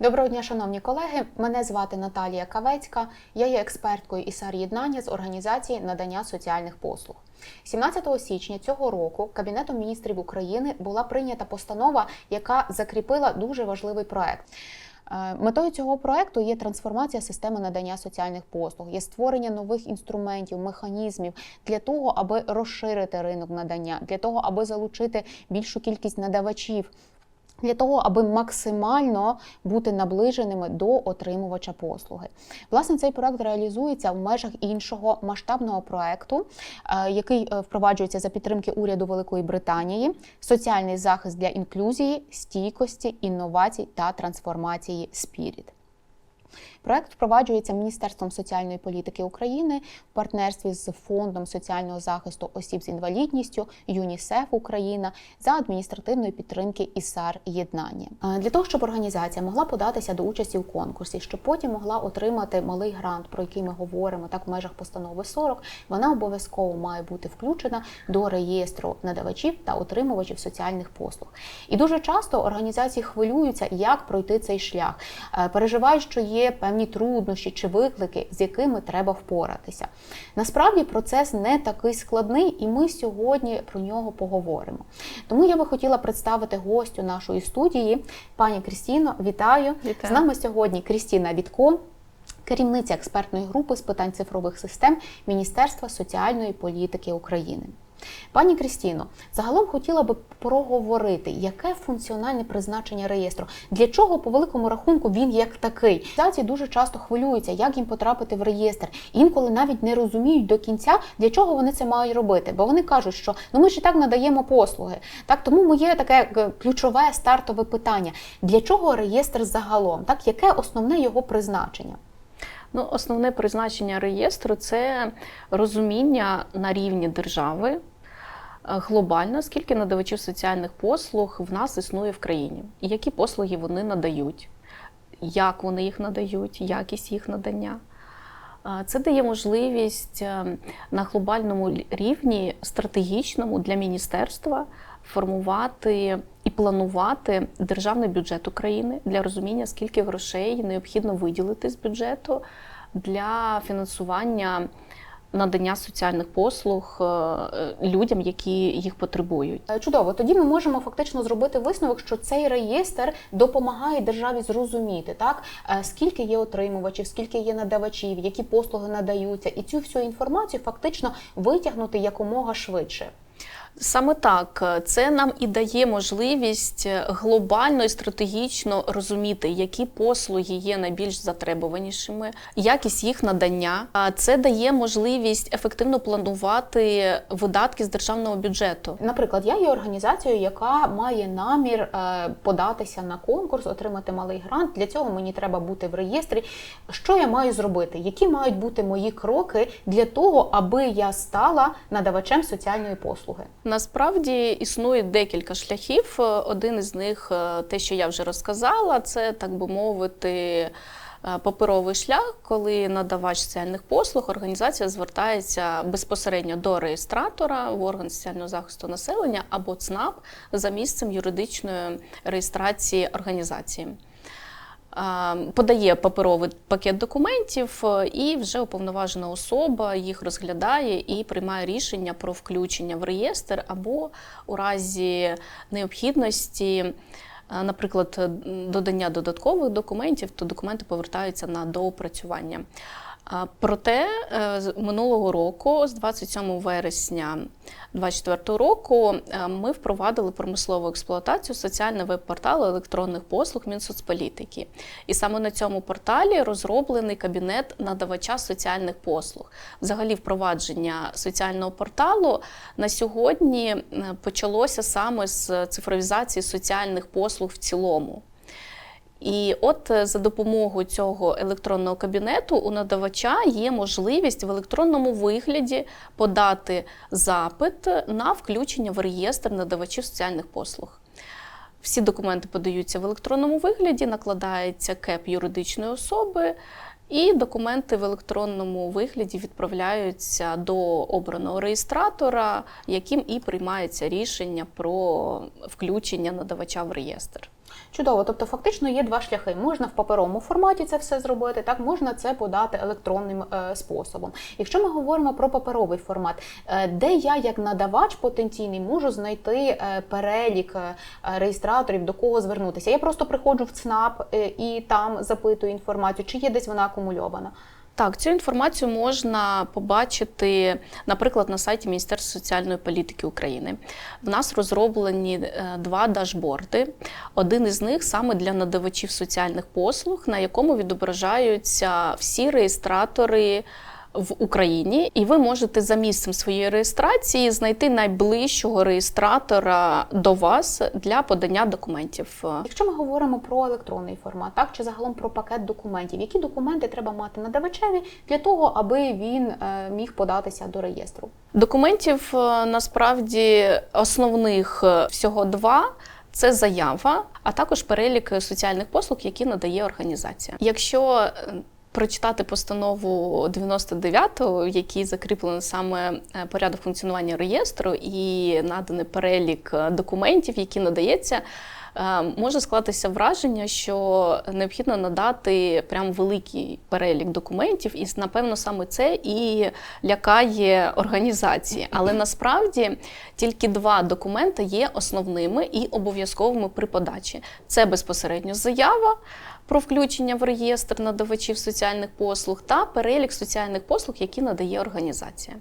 Доброго дня, шановні колеги. Мене звати Наталія Кавецька. Я є експерткою ІСАР єднання з організації надання соціальних послуг. 17 січня цього року Кабінетом міністрів України була прийнята постанова, яка закріпила дуже важливий проект. Е, Метою цього проекту є трансформація системи надання соціальних послуг, є створення нових інструментів, механізмів для того, аби розширити ринок надання, для того, аби залучити більшу кількість надавачів для того, аби максимально бути наближеними до отримувача послуги. Власне, цей проект реалізується в межах іншого масштабного проекту, е, який е, впроваджується за підтримки уряду Великої Британії, соціальний захист для інклюзії, стійкості, інновацій та трансформації Спіріт. Проект впроваджується Міністерством соціальної політики України в партнерстві з Фондом соціального захисту осіб з інвалідністю ЮНІСЕФ Україна за адміністративної підтримки ІСАР єднання. Для того, щоб організація могла податися до участі в конкурсі, щоб потім могла отримати малий грант, про який ми говоримо, так в межах постанови 40, вона обов'язково має бути включена до реєстру надавачів та отримувачів соціальних послуг. І дуже часто організації хвилюються, як пройти цей шлях, Е, переживають, що є певні труднощі чи виклики, з якими треба впоратися. Насправді процес не такий складний, і ми сьогодні про нього поговоримо. Тому я би хотіла представити гостю нашої студії, пані Крістіно. Вітаю! Вітаю. З нами сьогодні Крістіна Вітко. Керівниця експертної групи з питань цифрових систем Міністерства соціальної політики України. Пані Крістіно, загалом хотіла би проговорити, яке функціональне призначення реєстру, для чого по великому рахунку він як такий. Організації дуже часто хвилюються, як їм потрапити в реєстр. Інколи навіть не розуміють до кінця, для чого вони це мають робити. Бо вони кажуть, що ну ми ж і так надаємо послуги. Так тому моє таке е, ключове стартове питання: для чого реєстр загалом? Так, яке основне його призначення? Ну, основне призначення реєстру це розуміння на рівні держави глобально, скільки надавачів соціальних послуг в нас існує в країні, і які послуги вони надають, як вони їх надають, якість їх надання. Е, Це дає можливість е, на глобальному рівні стратегічному для міністерства формувати і планувати державний бюджет України для розуміння, скільки грошей необхідно виділити з бюджету для фінансування надання соціальних послуг е, людям, які їх потребують. Е, Чудово, тоді ми можемо фактично зробити висновок, що цей реєстр допомагає державі зрозуміти, так е, скільки є отримувачів, скільки є надавачів, які послуги надаються, і цю всю інформацію фактично витягнути якомога швидше. Саме так, це нам і дає можливість глобально і стратегічно розуміти, які послуги є найбільш затребуванішими, якість їх надання. А це дає можливість ефективно планувати видатки з державного бюджету. Наприклад, я є організацією, яка має намір е, податися на конкурс, отримати малий грант. Для цього мені треба бути в реєстрі. Що я маю зробити? Які мають бути мої кроки для того, аби я стала надавачем соціальної послуги? Насправді існує декілька шляхів. Один із них, е, те, що я вже розказала, це так би мовити. е, Паперовий шлях, коли надавач соціальних послуг, організація звертається безпосередньо до реєстратора в орган соціального захисту населення або ЦНАП за місцем юридичної реєстрації організації. Подає паперовий пакет документів, е, і вже уповноважена особа їх розглядає і приймає рішення про включення в реєстр або у разі необхідності. е, Наприклад, додання додаткових документів, то документи повертаються на доопрацювання. Проте е, з минулого року, з 27 вересня 2024 року, е, ми впровадили промислову експлуатацію соціального веб-порталу електронних послуг Мінсоцполітики. І саме на цьому порталі розроблений кабінет надавача соціальних послуг. Взагалі, впровадження соціального порталу на сьогодні е, почалося саме з цифровізації соціальних послуг в цілому. І от е, за допомогою цього електронного кабінету у надавача є можливість в електронному вигляді подати запит на включення в реєстр надавачів соціальних послуг. Всі документи подаються в електронному вигляді, накладається кеп юридичної особи, і документи в електронному вигляді відправляються до обраного реєстратора, яким і приймається рішення про включення надавача в реєстр. Чудово, тобто фактично є два шляхи. Можна в паперовому форматі це все зробити, так можна це подати електронним е, способом. Якщо ми говоримо про паперовий формат, е, де я як надавач потенційний можу знайти е, перелік реєстраторів, до кого звернутися? Я просто приходжу в ЦНАП і там запитую інформацію, чи є десь вона акумульована. Так, цю інформацію можна побачити, наприклад, на сайті Міністерства соціальної політики України. В нас розроблені е, два дашборди. Один із них саме для надавачів соціальних послуг, на якому відображаються всі реєстратори. В Україні, і ви можете за місцем своєї реєстрації знайти найближчого реєстратора до вас для подання документів. Якщо ми говоримо про електронний формат, так чи загалом про пакет документів, які документи треба мати надавачеві для того, аби він е, міг податися до реєстру? Документів е, насправді основних е, всього два. Це заява, а також перелік соціальних послуг, які надає організація. Якщо прочитати постанову 99, в якій закріплено саме е, порядок функціонування реєстру і наданий перелік е, документів, які надається. е, Може склатися враження, що необхідно надати прям великий перелік документів, і напевно саме це і лякає організації. Але насправді тільки два документи є основними і обов'язковими при подачі. Це безпосередньо заява про включення в реєстр надавачів соціальних послуг та перелік соціальних послуг, які надає організація.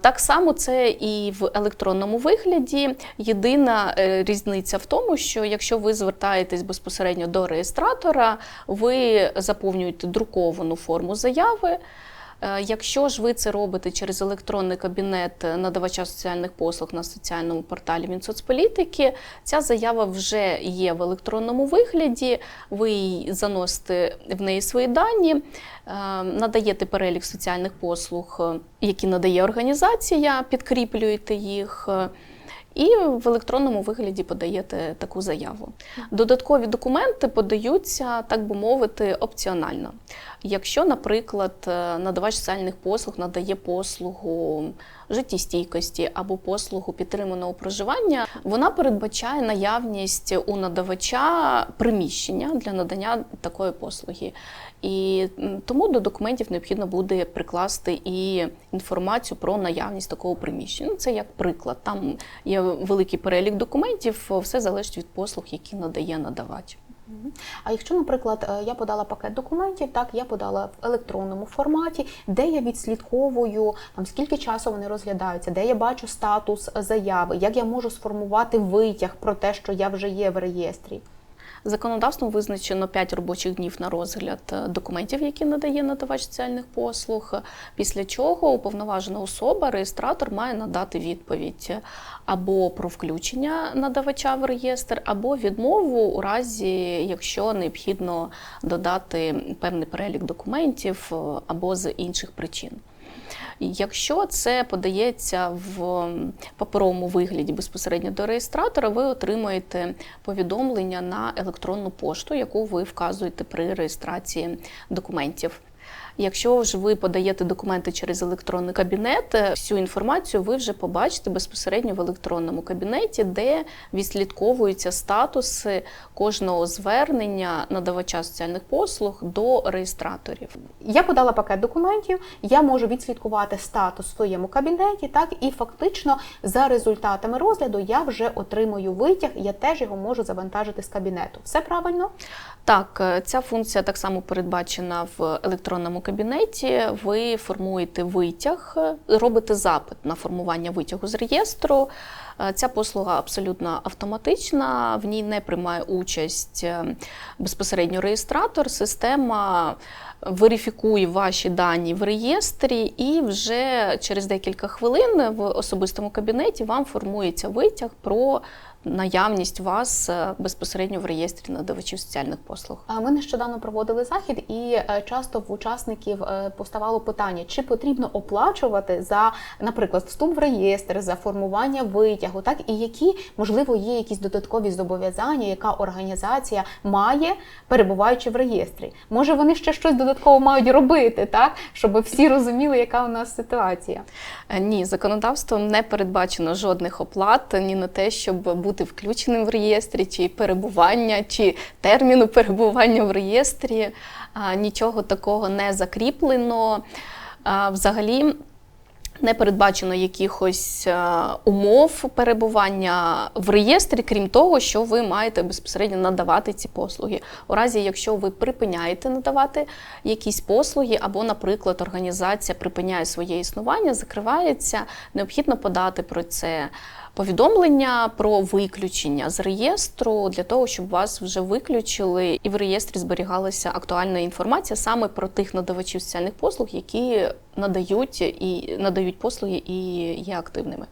Так само це і в електронному вигляді. Єдина е, різниця в тому, що якщо ви звертаєтесь безпосередньо до реєстратора, ви заповнюєте друковану форму заяви. Е, Якщо ж ви це робите через електронний кабінет надавача соціальних послуг на соціальному порталі Мінсоцполітики, ця заява вже є в електронному вигляді. Ви заносите в неї свої дані, е, надаєте перелік соціальних послуг, е, які надає організація, підкріплюєте їх. І в електронному вигляді подаєте таку заяву. Додаткові документи подаються, так би мовити, опціонально. Якщо, наприклад, е, надавач соціальних послуг надає послугу життєстійкості або послугу підтриманого проживання, вона передбачає наявність у надавача приміщення для надання такої послуги. І тому до документів необхідно буде прикласти і інформацію про наявність такого приміщення. Ну, Це як приклад. Там є великий перелік документів, все залежить від послуг, які надає надавач. А якщо, наприклад, е, я подала пакет документів, так я подала в електронному форматі, де я відслідковую там скільки часу вони розглядаються, де я бачу статус заяви, як я можу сформувати витяг про те, що я вже є в реєстрі. Законодавством визначено 5 робочих днів на розгляд е, документів, які надає надавач соціальних послуг. Після чого уповноважена особа, реєстратор, має надати відповідь або про включення надавача в реєстр, або відмову у разі, якщо необхідно додати певний перелік документів е, або з інших причин. Якщо це подається в паперовому вигляді безпосередньо до реєстратора, ви отримуєте повідомлення на електронну пошту, яку ви вказуєте при реєстрації документів. Якщо ж ви подаєте документи через електронний кабінет, е, всю інформацію ви вже побачите безпосередньо в електронному кабінеті, де відслідковуються статуси кожного звернення надавача соціальних послуг до реєстраторів. Я подала пакет документів, я можу відслідкувати статус в своєму кабінеті, так і фактично за результатами розгляду я вже отримую витяг, я теж його можу завантажити з кабінету. Все правильно? Так, е, ця функція так само передбачена в електронному кабінеті. Ви формуєте витяг, е, робите запит на формування витягу з реєстру. Е, Ця послуга абсолютно автоматична, в ній не приймає участь безпосередньо реєстратор. Система верифікує ваші дані в реєстрі, і вже через декілька хвилин в особистому кабінеті вам формується витяг про наявність вас е, безпосередньо в реєстрі надавачів соціальних послуг. Ми нещодавно проводили захід, і е, часто в учасників е, поставало питання, чи потрібно оплачувати за, наприклад, вступ в реєстр, за формування витягу, так і які можливо є якісь додаткові зобов'язання, яка організація має, перебуваючи в реєстрі. Може, вони ще щось додатково мають робити, так щоб всі розуміли, яка у нас ситуація. Ні, законодавством не передбачено жодних оплат ні на те, щоб бути бути включеним в реєстрі, чи перебування, чи терміну перебування в реєстрі. Нічого такого не закріплено. Взагалі. Не передбачено якихось умов перебування в реєстрі, крім того, що ви маєте безпосередньо надавати ці послуги. У разі, якщо ви припиняєте надавати якісь послуги, або, наприклад, організація припиняє своє існування, закривається, необхідно подати про це повідомлення про виключення з реєстру для того, щоб вас вже виключили, і в реєстрі зберігалася актуальна інформація саме про тих надавачів соціальних послуг, які надають і надають послуги і є активними.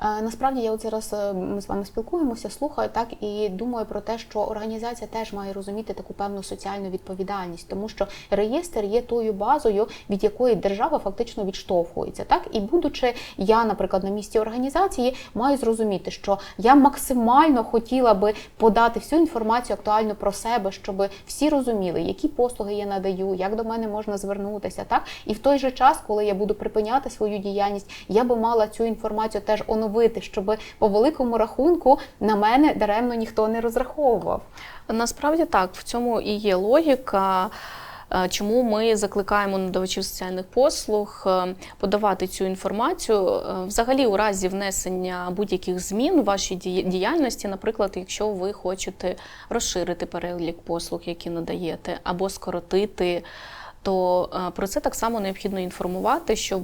Е, Насправді я от зараз е, ми з вами спілкуємося, слухаю так і думаю про те, що організація теж має розуміти таку певну соціальну відповідальність, тому що реєстр є тою базою, від якої держава фактично відштовхується. Так і будучи я, наприклад, на місці організації, маю зрозуміти, що я максимально хотіла би подати всю інформацію актуальну про себе, щоб всі розуміли, які послуги я надаю, як до мене можна звернутися. Так і в той же час, коли я буду припиняти свою діяльність, я би мала цю інформацію теж оновити, щоб по великому рахунку на мене даремно ніхто не розраховував. Насправді так, в цьому і є логіка. е, Чому ми закликаємо надавачів соціальних послуг е, подавати цю інформацію Е, взагалі у разі внесення будь-яких змін у вашій діяльності, наприклад, якщо ви хочете розширити перелік послуг, які надаєте, або скоротити, то про це так само необхідно інформувати, щоб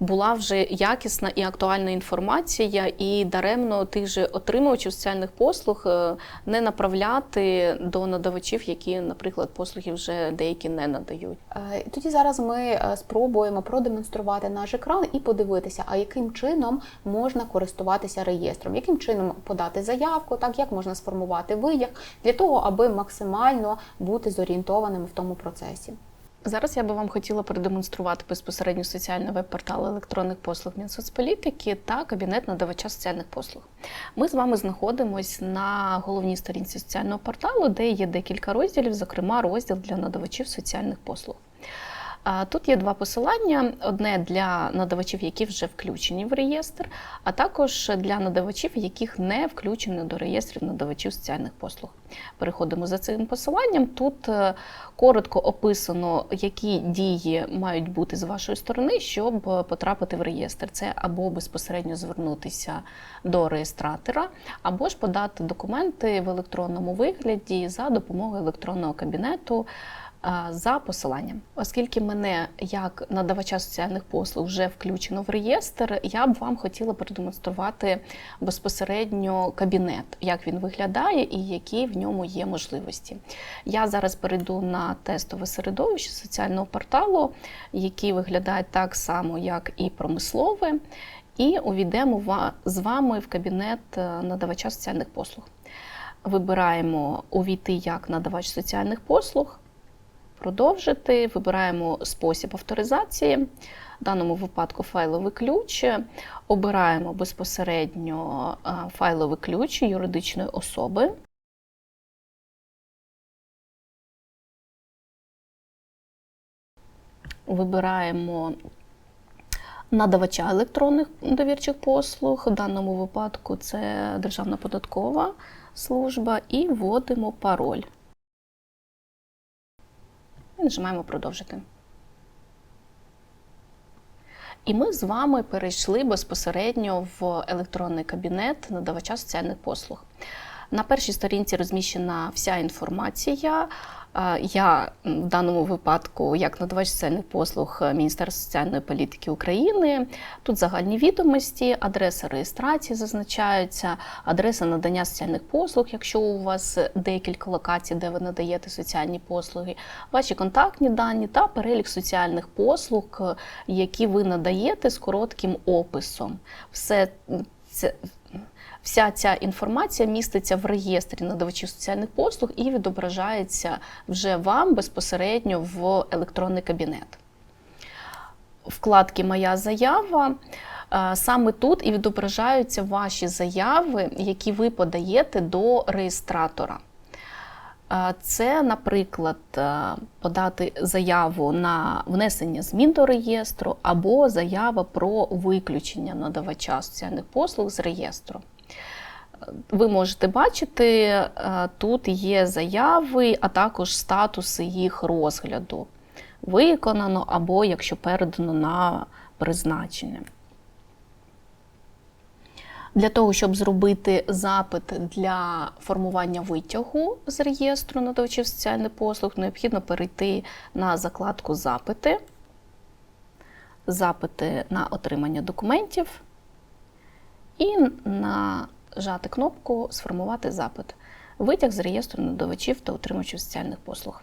була вже якісна і актуальна інформація, і даремно тих же отримувачів соціальних послуг е, не направляти до надавачів, які, наприклад, послуги вже деякі не надають. Е, Тоді зараз ми е, спробуємо продемонструвати наш екран і подивитися, а яким чином можна користуватися реєстром, яким чином подати заявку, так як можна сформувати витяг для того, аби максимально бути зорієнтованим в тому процесі. Зараз я би вам хотіла продемонструвати безпосередньо соціальний веб-портал електронних послуг Мінсоцполітики та кабінет надавача соціальних послуг. Ми з вами знаходимось на головній сторінці соціального порталу, де є декілька розділів, зокрема розділ для надавачів соціальних послуг. Тут є два посилання: одне для надавачів, які вже включені в реєстр, а також для надавачів, яких не включено до реєстрів надавачів соціальних послуг. Переходимо за цим посиланням. Тут е, коротко описано, які дії мають бути з вашої сторони, щоб потрапити в реєстр. Це або безпосередньо звернутися до реєстратора, або ж подати документи в електронному вигляді за допомогою електронного кабінету за посиланням. Оскільки мене як надавача соціальних послуг вже включено в реєстр, я б вам хотіла продемонструвати безпосередньо кабінет, як він виглядає і які в ньому є можливості. Я зараз перейду на тестове середовище соціального порталу, який виглядає так само, як і промислове, і увійдемо з вами в кабінет е, надавача соціальних послуг. Вибираємо увійти як надавач соціальних послуг продовжити. Вибираємо спосіб авторизації, в даному випадку файловий ключ. Обираємо безпосередньо е, файловий ключ юридичної особи. Вибираємо надавача електронних довірчих послуг. В даному випадку це Державна податкова служба, і вводимо пароль. І нажимаємо продовжити. І ми з вами перейшли безпосередньо в електронний кабінет надавача соціальних послуг. На першій сторінці розміщена вся інформація. Е, Я в даному випадку, як надавач соціальних послуг е, Міністерства соціальної політики України, тут загальні відомості, адреса реєстрації зазначаються, адреса надання соціальних послуг, якщо у вас декілька локацій, де ви надаєте соціальні послуги, ваші контактні дані та перелік соціальних послуг, е, які ви надаєте з коротким описом. Все це. Вся ця інформація міститься в реєстрі надавачів соціальних послуг і відображається вже вам безпосередньо в електронний кабінет. Вкладки Моя заява. е, Саме тут і відображаються ваші заяви, які ви подаєте до реєстратора. Це, наприклад, е, подати заяву на внесення змін до реєстру або заява про виключення надавача соціальних послуг з реєстру. ви можете бачити, е, тут є заяви, а також статуси їх розгляду. Виконано або якщо передано на призначення. Для того, щоб зробити запит для формування витягу з реєстру надавачів соціальних послуг, необхідно перейти на закладку Запити, запити на отримання документів і нажати кнопку Сформувати запит. Витяг з реєстру надавачів та отримувачів соціальних послуг.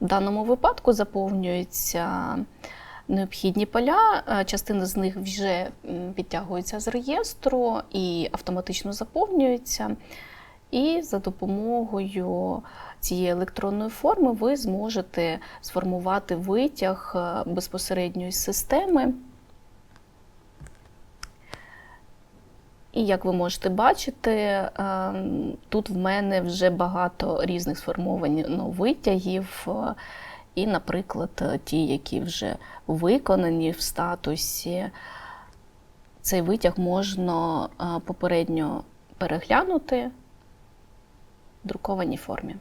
В даному випадку заповнюються необхідні поля. Е, Частина з них вже підтягується з реєстру і автоматично заповнюється. І за допомогою цієї електронної форми ви зможете сформувати витяг е, безпосередньо системи. І як ви можете бачити, ем, тут в мене вже багато різних сформовано витягів. І, наприклад, е, ті, які вже виконані в статусі, цей витяг можна е, попередньо переглянути в друкованій формі.